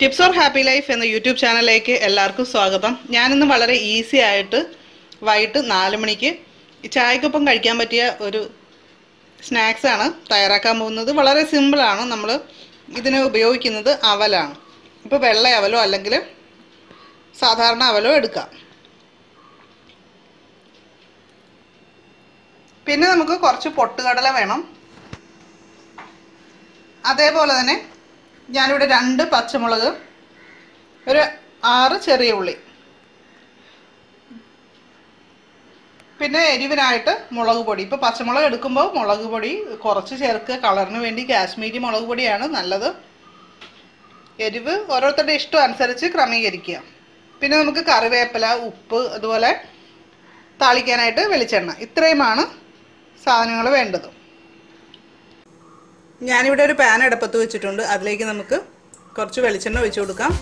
Tips or happy life എന്ന YouTube ചാനലിലേക്ക് എല്ലാവർക്കും സ്വാഗതം. ഞാനിന്ന് വളരെ ഈസി ആയിട്ട് വൈകിട്ട് നാല് മണിക്ക് ചായക്കൊപ്പം കഴിക്കാൻ പറ്റിയ ഒരു സ്നാക്സാണ് തയ്യാറാക്കാൻ പോകുന്നത്. വളരെ സിമ്പിളാണ് നമ്മൾ ഇതിന് ഉപയോഗിക്കുന്നത് അവലാണ്. ഇപ്പോൾ വെള്ള അവലോ അല്ലെങ്കിൽ സാധാരണ അവലോ എടുക്കാം. പിന്നെ നമുക്ക് കുറച്ച് പൊട്ടുകടല വേണം. അതേപോലെ തന്നെ ഞാനിവിടെ രണ്ട് പച്ചമുളക് ഒരു ആറ് ചെറിയ ഉള്ളി. പിന്നെ എരിവിനായിട്ട് മുളക് പൊടി. ഇപ്പോൾ പച്ചമുളക് എടുക്കുമ്പോൾ മുളക് പൊടി കുറച്ച് ചേർക്കുക. കളറിന് വേണ്ടി കാശ്മീരി മുളക് പൊടിയാണ് നല്ലത്. എരിവ് ഓരോരുത്തരുടെ ഇഷ്ടം അനുസരിച്ച് ക്രമീകരിക്കുക. പിന്നെ നമുക്ക് കറിവേപ്പില ഉപ്പ് അതുപോലെ താളിക്കാനായിട്ട് വെളിച്ചെണ്ണ. ഇത്രയുമാണ് സാധനങ്ങൾ വേണ്ടത്. ഞാനിവിടെ ഒരു പാൻ അടുപ്പത്ത് വെച്ചിട്ടുണ്ട്. അതിലേക്ക് നമുക്ക് കുറച്ച് വെളിച്ചെണ്ണ ഒഴിച്ചു കൊടുക്കാം.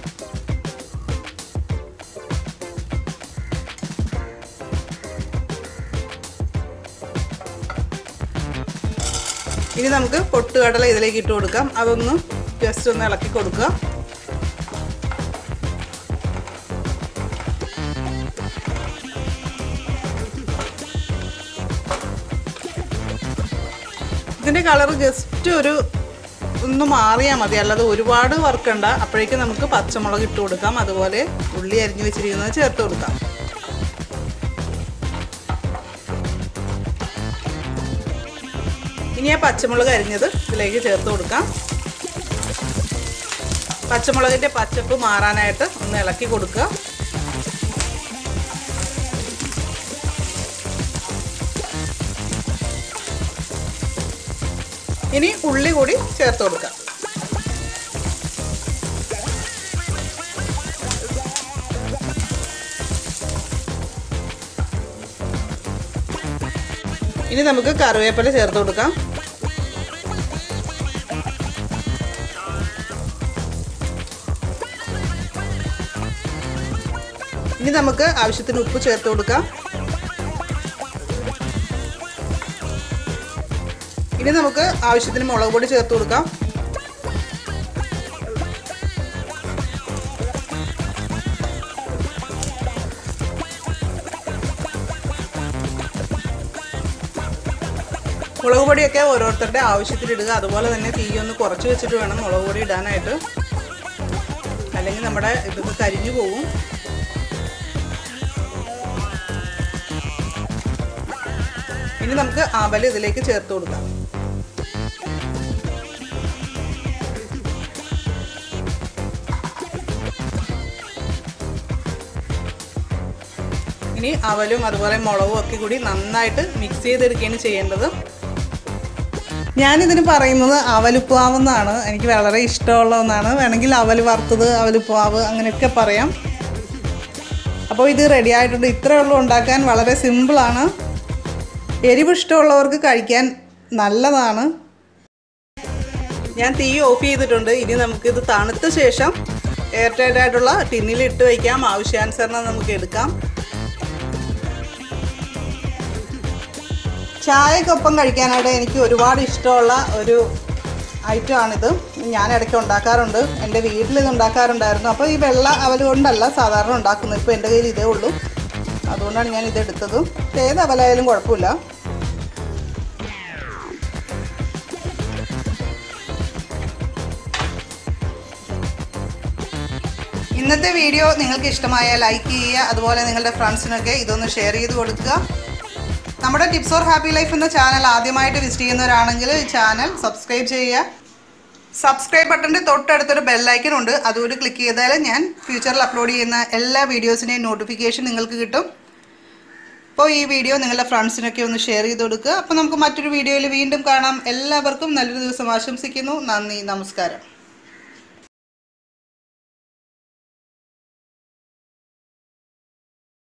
ഇനി നമുക്ക് പൊട്ടുകടല ഇതിലേക്ക് ഇട്ട് കൊടുക്കാം. അതൊന്ന് ജസ്റ്റ് ഒന്ന് ഇളക്കി കൊടുക്കുക. ഇതിന്റെ കളർ ജസ്റ്റ് ഒരു ഒന്ന് മാറിയാൽ മതി. അല്ലാതെ ഒരുപാട് വറുക്കണ്ട. അപ്പോഴേക്കും നമുക്ക് പച്ചമുളക് ഇട്ട് കൊടുക്കാം. അതുപോലെ ഉള്ളി അരിഞ്ഞു വെച്ചിരിക്കുന്നത് ചേർത്ത് കൊടുക്കാം. ഇനി ആ പച്ചമുളക് അരിഞ്ഞത് ഇതിലേക്ക് ചേർത്ത് കൊടുക്കാം. പച്ചമുളകിന്റെ പച്ചപ്പ് മാറാനായിട്ട് ഒന്ന് ഇളക്കി കൊടുക്കുക. ഇനി ഉള്ളി കൂടി ചേർത്ത് കൊടുക്കാം. ഇനി നമുക്ക് കറിവേപ്പില ചേർത്ത് കൊടുക്കാം. ഇനി നമുക്ക് ആവശ്യത്തിന് ഉപ്പ് ചേർത്ത് കൊടുക്കാം. ഇനി നമുക്ക് ആവശ്യത്തിന് മുളക് പൊടി ചേർത്ത് കൊടുക്കാം. മുളക് പൊടിയൊക്കെ ഓരോരുത്തരുടെ ആവശ്യത്തിന് ഇടുക. അതുപോലെ തന്നെ തീ ഒന്ന് കുറച്ച് വെച്ചിട്ട് വേണം മുളക് പൊടി ഇടാനായിട്ട്. അല്ലെങ്കിൽ നമ്മുടെ ഇതൊക്കെ കരിഞ്ഞു പോകും ഇനി നമുക്ക് ആവൽ ഇതിലേക്ക് ചേർത്ത് കൊടുക്കാം. ഇനി അവലും അതുപോലെ മുളകും ഒക്കെ കൂടി നന്നായിട്ട് മിക്സ് ചെയ്തെടുക്കുകയാണ് ചെയ്യേണ്ടത്. ഞാനിതിന് പറയുന്നത് അവലുപ്പാവെന്നാണ്. എനിക്ക് വളരെ ഇഷ്ടമുള്ള ഒന്നാണ് വേണമെങ്കിൽ അവൽ വറുത്തത് അവലുപ്പാവ് അങ്ങനെയൊക്കെ പറയാം. അപ്പോൾ ഇത് റെഡി ആയിട്ടുണ്ട്. ഇത്രയേ ഉള്ളൂ ഉണ്ടാക്കാൻ. വളരെ സിമ്പിളാണ് എരിവ് ഇഷ്ടമുള്ളവർക്ക് കഴിക്കാൻ നല്ലതാണ്. ഞാൻ തീ ഓഫ് ചെയ്തിട്ടുണ്ട്. ഇനി നമുക്കിത് തണുത്ത ശേഷം എയർ ടൈറ്റ് ആയിട്ടുള്ള ടിന്നിൽ ഇട്ട് വയ്ക്കാം ആവശ്യാനുസരണം നമുക്ക് എടുക്കാം. ചായക്കൊപ്പം കഴിക്കാനായിട്ട് എനിക്ക് ഒരുപാട് ഇഷ്ടമുള്ള ഒരു ഐറ്റമാണിത്. ഞാൻ ഇടയ്ക്ക് ഉണ്ടാക്കാറുണ്ട്. എന്റെ വീട്ടിൽ ഇത് ഉണ്ടാക്കാറുണ്ടായിരുന്നു. അപ്പോൾ ഈ വെള്ള അവൽ കൊണ്ടല്ല സാധാരണ ഉണ്ടാക്കുന്നത്. ഇപ്പോൾ എന്റെ കയ്യിൽ ഇതേ ഉള്ളൂ. അതുകൊണ്ടാണ് ഞാൻ ഇതെടുത്തത് ഏത് അവലായാലും കുഴപ്പമില്ല. ഇന്നത്തെ വീഡിയോ നിങ്ങൾക്ക് ഇഷ്ടമായ ലൈക്ക് ചെയ്യുക. അതുപോലെ നിങ്ങളുടെ ഫ്രണ്ട്സിനൊക്കെ ഇതൊന്ന് ഷെയർ ചെയ്ത് കൊടുക്കുക. നമ്മുടെ ടിപ്സ് ഓർ ഹാപ്പി ലൈഫ് എന്ന ചാനൽ ആദ്യമായിട്ട് വിസിറ്റ് ചെയ്യുന്നവരാണെങ്കിൽ ചാനൽ സബ്സ്ക്രൈബ് ചെയ്യുക. സബ്സ്ക്രൈബ് ബട്ടന്റെ തൊട്ടടുത്തൊരു ബെല്ലൈക്കൺ ഉണ്ട്. അതുകൂടി ക്ലിക്ക് ചെയ്താൽ ഞാൻ ഫ്യൂച്ചറിൽ അപ്ലോഡ് ചെയ്യുന്ന എല്ലാ വീഡിയോസിന്റെയും നോട്ടിഫിക്കേഷൻ നിങ്ങൾക്ക് കിട്ടും. അപ്പോൾ ഈ വീഡിയോ നിങ്ങളുടെ ഫ്രണ്ട്സിനൊക്കെ ഒന്ന് ഷെയർ ചെയ്ത് കൊടുക്കുക. അപ്പോൾ നമുക്ക് മറ്റൊരു വീഡിയോയിൽ വീണ്ടും കാണാം. എല്ലാവർക്കും നല്ലൊരു ദിവസം ആശംസിക്കുന്നു. നന്ദി. നമസ്കാരം.